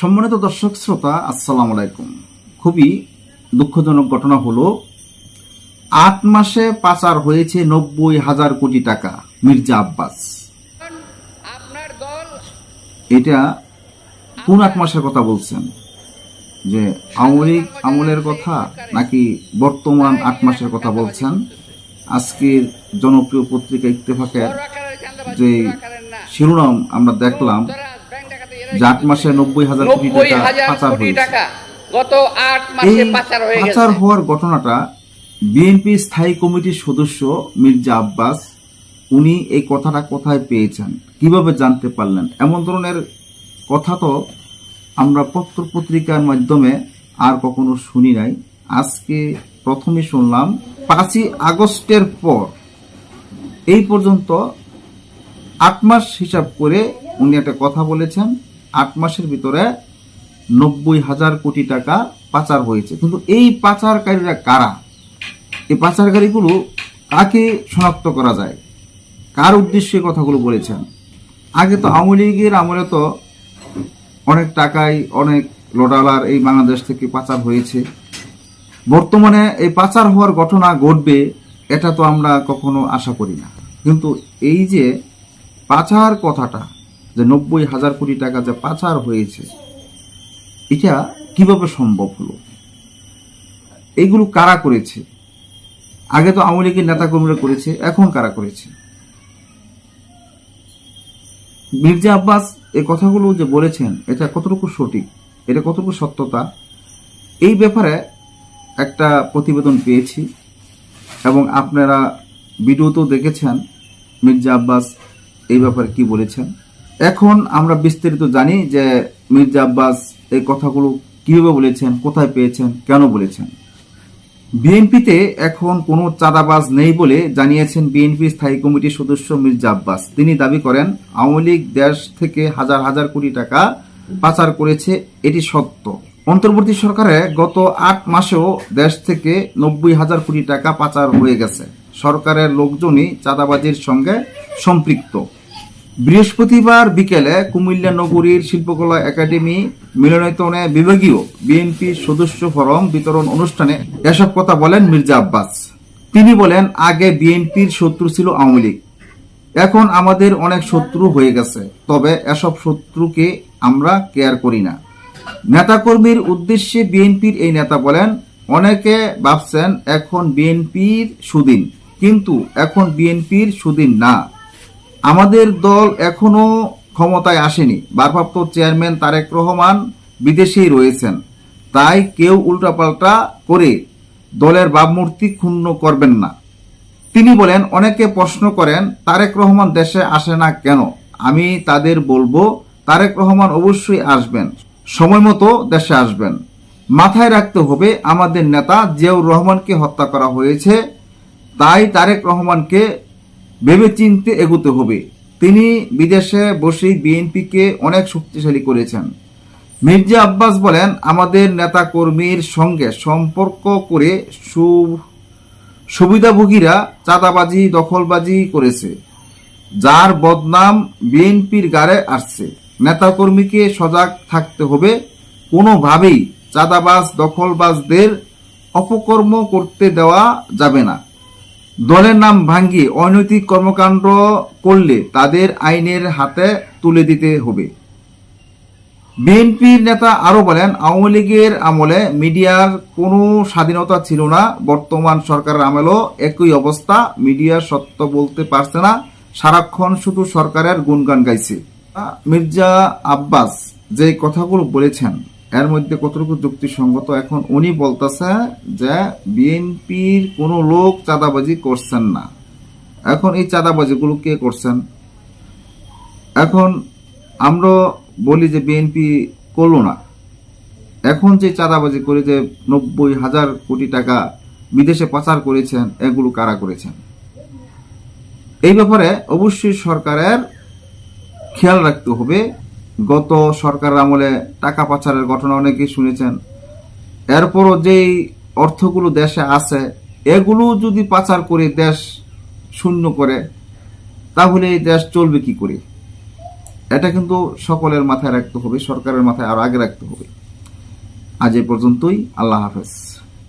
সম্মানিত দর্শক শ্রোতা আসসালামু আলাইকুম। খুবই দুঃখজনক ঘটনা হলো আট মাসে পাচার হয়েছে নব্বই হাজার কোটি টাকা মির্জা আব্বাস। এটা কোন আট মাসের কথা বলছেন? যে আওয়ামী লীগ আমলের কথা নাকি বর্তমান আট মাসের কথা বলছেন? আজকের জনপ্রিয় পত্রিকা ইত্তেফাকের যে। শিরোনাম আমরা দেখলাম আট মাসে নব্বই হাজার কোটি টাকা গত আট মাসে পাচার হয়ে পাচার হওয়ার ঘটনাটা বিএনপি স্থায়ী কমিটির সদস্য মির্জা আব্বাস উনি এই কথাটা কোথায় পেয়েছেন? কীভাবে জানতে পারলেন? এমন ধরনের কথা তো আমরা পত্র পত্রিকার মাধ্যমে আর কখনো শুনি নাই। আজকে প্রথমে শুনলাম পাঁচই আগস্টের পর এই পর্যন্ত আট মাস হিসাব করে উনি একটা কথা বলেছেন। আট মাসের ভিতরে নব্বই হাজার কোটি টাকা পাচার হয়েছে। কিন্তু এই পাচারকারীরা কারা? এই পাচারকারীগুলো কাকে শনাক্ত করা যায়? কার উদ্দেশ্যে কথাগুলো বলেছেন? আগে তো আওয়ামী লীগের আমলে তো অনেক টাকায় অনেক লোডালার এই বাংলাদেশ থেকে পাচার হয়েছে। বর্তমানে এই পাচার হওয়ার ঘটনা ঘটবে, এটা তো আমরা কখনো আশা করি না। কিন্তু এই যে পাচার কথাটা যে নব্বই হাজার কোটি টাকা যে পাচার হয়েছে, এটা কীভাবে সম্ভব হলো? এইগুলো কারা করেছে? আগে তো আওয়ামী লীগের নেতা কর্মীরা করেছে, এখন কারা করেছে? মির্জা আব্বাস এই কথাগুলো যে বলেছেন, এটা কতটুকু সঠিক? এটা কতটুকু সত্যতা? এই ব্যাপারে একটা প্রতিবেদন পেয়েছি এবং আপনারা ভিডিওতেও দেখেছেন মির্জা আব্বাস এই ব্যাপারে কি বলেছেন। এখন আমরা বিস্তারিত জানি যে মির্জা আব্বাস এই কথাগুলো কীভাবে বলেছেন, কোথায় পেয়েছেন, কেন বলেছেন। বিএনপিতে এখন কোনো চাঁদাবাজ নেই বলে জানিয়েছেন বিএনপি স্থায়ী কমিটির সদস্য মির্জা আব্বাস। তিনি দাবি করেন, আওয়ামী লীগ দেশ থেকে হাজার হাজার কোটি টাকা পাচার করেছে, এটি সত্য। অন্তর্বর্তী সরকারে গত আট মাসেও দেশ থেকে নব্বই হাজার কোটি টাকা পাচার হয়ে গেছে। সরকারের লোকজনই চাঁদাবাজির সঙ্গে সম্পৃক্ত। বৃহস্পতিবার বিকেলে কুমিল্লা নগরীর শিল্পকলা একাডেমি মিলনায়তনে বিভাগীয় বিএনপি সদস্য ফরম বিতরণ অনুষ্ঠানে এসব কথা বলেন মির্জা আব্বাস। তিনি বলেন, আগে বিএনপির শত্রু ছিল আওয়ামী লীগ। এখন আমাদের অনেক শত্রু হয়ে গেছে, তবে এসব শত্রুকে আমরা কেয়ার করি না। নেতাকর্মীর উদ্দেশ্যে বিএনপির এই নেতা বলেন, অনেকে ভাবছেন এখন বিএনপির সুদিন, কিন্তু এখন বিএনপির সুদিন না। আমাদের দল এখনও ক্ষমতায় আসেনি। ভারপ্রাপ্ত চেয়ারম্যান তারেক রহমান বিদেশেই রয়েছেন। তাই কেউ উল্টাপাল্টা করে দলের ভাবমূর্তি ক্ষুণ্ণ করবেন না। তিনি বলেন, অনেকে প্রশ্ন করেন, তারেক রহমান দেশে আসে না কেন? আমি তাদের বলব, তারেক রহমান অবশ্যই আসবেন, সময় মতো দেশে আসবেন। মাথায় রাখতে হবে, আমাদের নেতা জিয়াউর রহমানকে হত্যা করা হয়েছে। তাই তারেক রহমানকে ভেবে চিনতে এগোতে হবে। তিনি বিদেশে বসেই বিএনপিকে অনেক শক্তিশালী করেছেন। মির্জা আব্বাস বলেন, আমাদের নেতা কর্মীর সঙ্গে সম্পর্ক করে সুবিধাভোগীরা চাঁদাবাজি, দখলবাজি করেছে, যার বদনাম বিএনপির গাড়ে আসছে। নেতাকর্মীকে সজাগ থাকতে হবে। কোনোভাবেই চাঁদাবাজ, দখলবাজদের অপকর্ম করতে দেওয়া যাবে না। দলের নাম ভাঙ্গিয়ে অনৈতিক কর্মকাণ্ড করলে তাদের আইনের হাতে তুলে দিতে হবে। বিএনপির নেতা আরও বলেন, আওয়ামী লীগের আমলে মিডিয়ার কোনো স্বাধীনতা ছিল না। বর্তমান সরকারের আমলেও একই অবস্থা। মিডিয়া সত্য বলতে পারছে না। সারাক্ষণ শুধু সরকারের গুণগান গাইছে। মির্জা আব্বাস যে কথাগুলো বলেছেন এর মধ্যে কতটুকু যুক্তিসঙ্গত? এখন উনি বলতেছে যে বিএনপির কোনো লোক চাঁদাবাজি করছেন না। এখন এই চাঁদাবাজিগুলো কে করছেন? এখন আমরা বলি যে বিএনপি করল না। এখন যে চাঁদাবাজি করে যে নব্বই হাজার কোটি টাকা বিদেশে পাচার করেছেন, এগুলো কারা করেছেন? এই ব্যাপারে অবশ্যই সরকারের খেয়াল রাখতে হবে। গত সরকার আমলে টাকা পাচারের ঘটনা অনেকেই শুনেছেন। এরপরও যেই অর্থগুলো দেশে আছে, এগুলো যদি পাচার করে দেশ শূন্য করে, তাহলে এই দেশ চলবে কি করে? এটা কিন্তু সকলের মাথায় রাখতে হবে, সরকারের মাথায় আরও আগে রাখতে হবে। আজ এ পর্যন্তই, আল্লাহ হাফেজ।